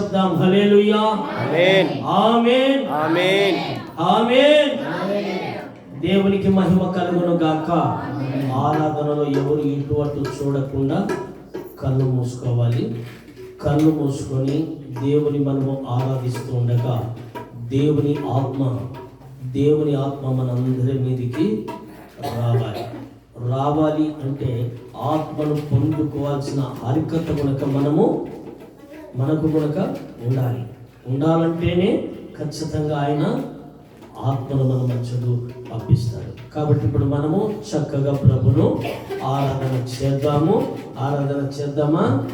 చెప్దాం. హల్లెలూయా. ఆమేన్. ఆమేన్. ఆమేన్. ఆమేన్. దేవునికి మహిమ కలుగును గాక. ఆరాధనలో ఎవరు ఇటు అటు చూడకుండా కళ్ళు మూసుకోవాలి. కళ్ళు మూసుకొని దేవుని మనము ఆరాధిస్తూ ఉండగా దేవుని ఆత్మ దేవుని ఆత్మ మనందరి మీదికి రావాలి. రావాలి అంటే ఆత్మను పొందుకోవాల్సిన హరికత కనుక మనము మనకు కనుక ఉండాలి. ఉండాలంటేనే ఖచ్చితంగా ఆయన ఆత్మను మన మధ్యలో పంపిస్తాడు కాబట్టి ఇప్పుడు మనము చక్కగా ప్రభును ఆరాధన చేద్దాము. ఆరాధన చేద్దామా?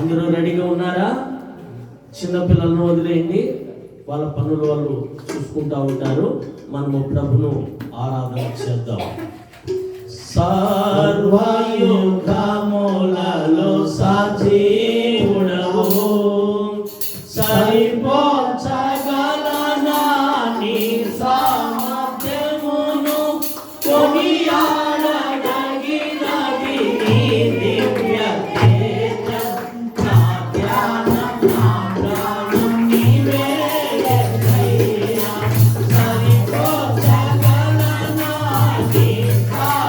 అందరూ రెడీగా ఉన్నారా? చిన్నపిల్లలను వదిలేయండి. వాళ్ళ పనులు వాళ్ళు చూసుకుంటా ఉంటారు. మనము ప్రభును ఆరాధన చేద్దాం. సర్వయుగములలో సాధీ Inca.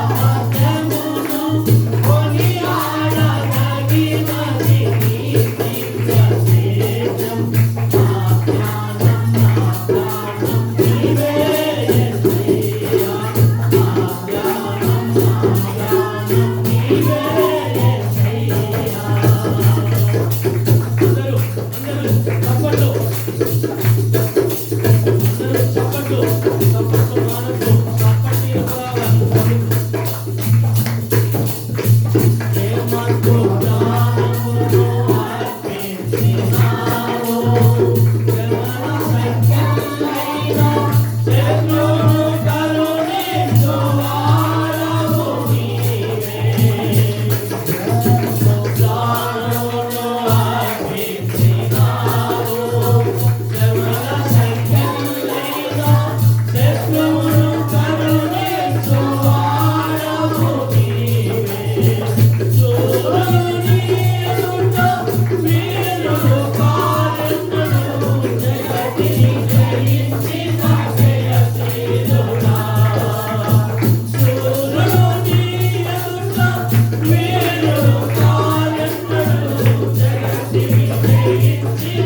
Jesus.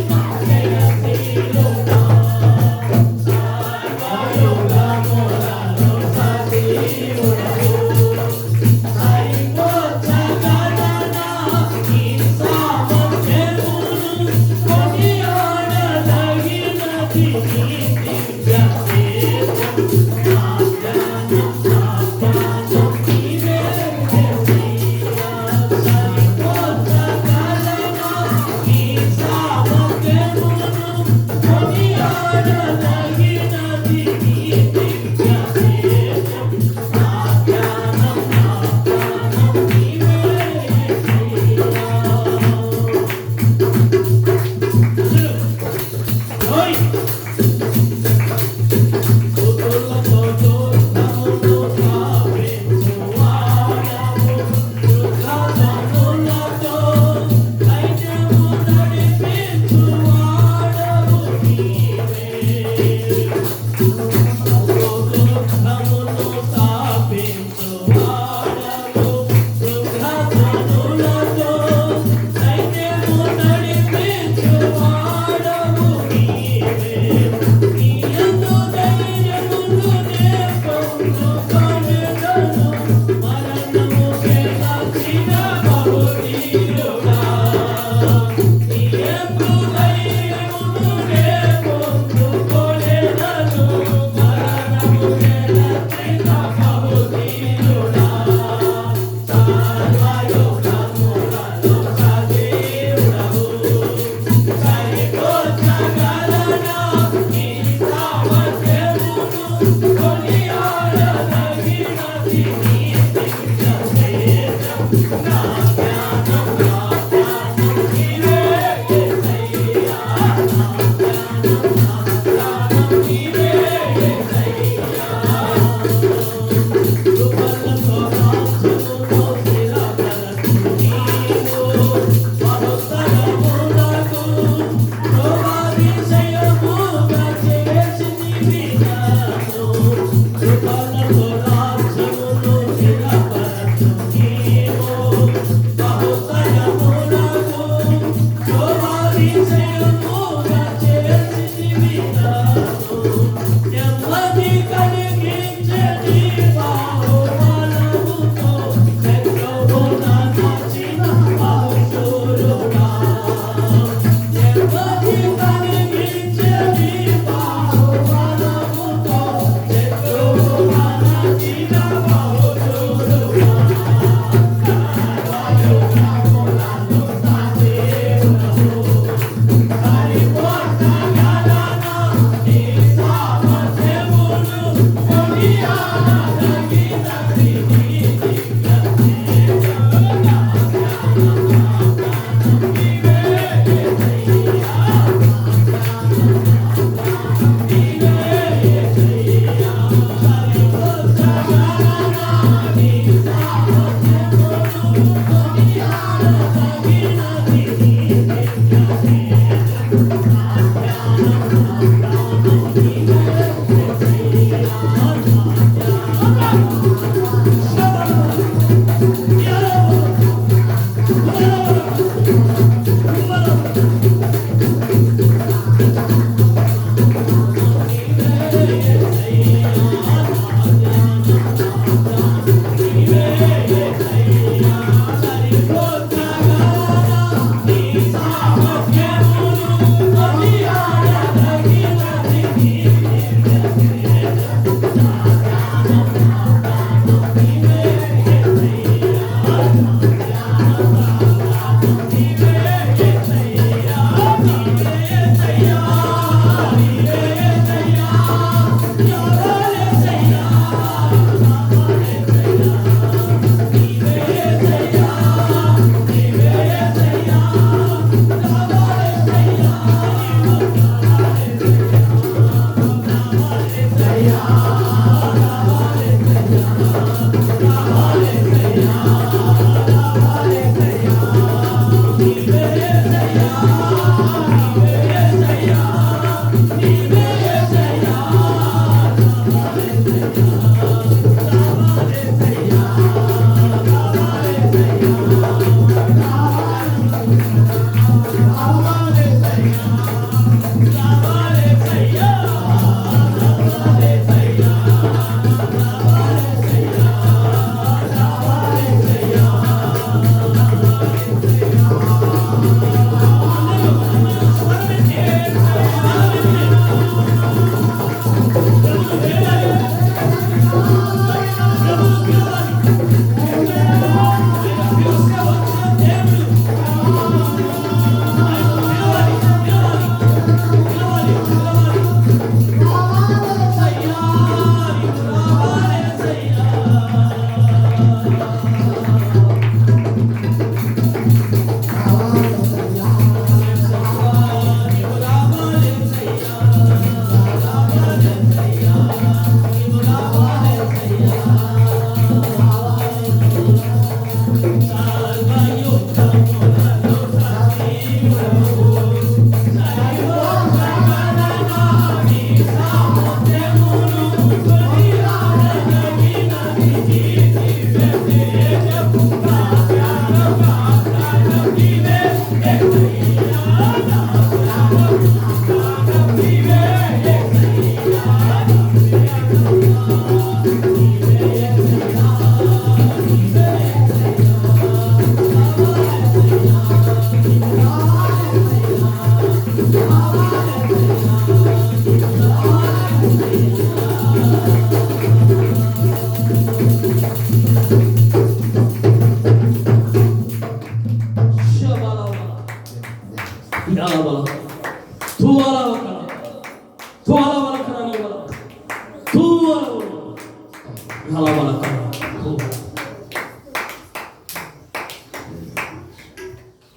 আল্লাহ বলা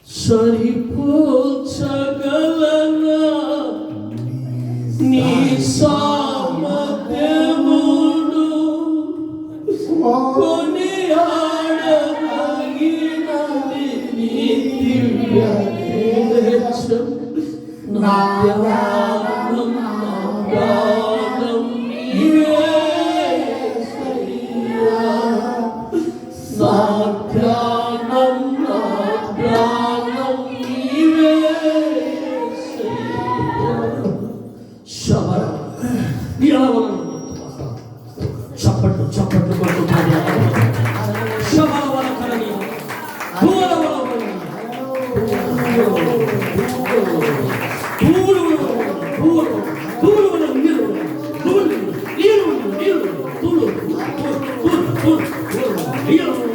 শরীফুল সগলনা নিসামতে মুড়ু কোনে আড় লাগিনা দিনি দিব্যা না 굿, 굿, 굿,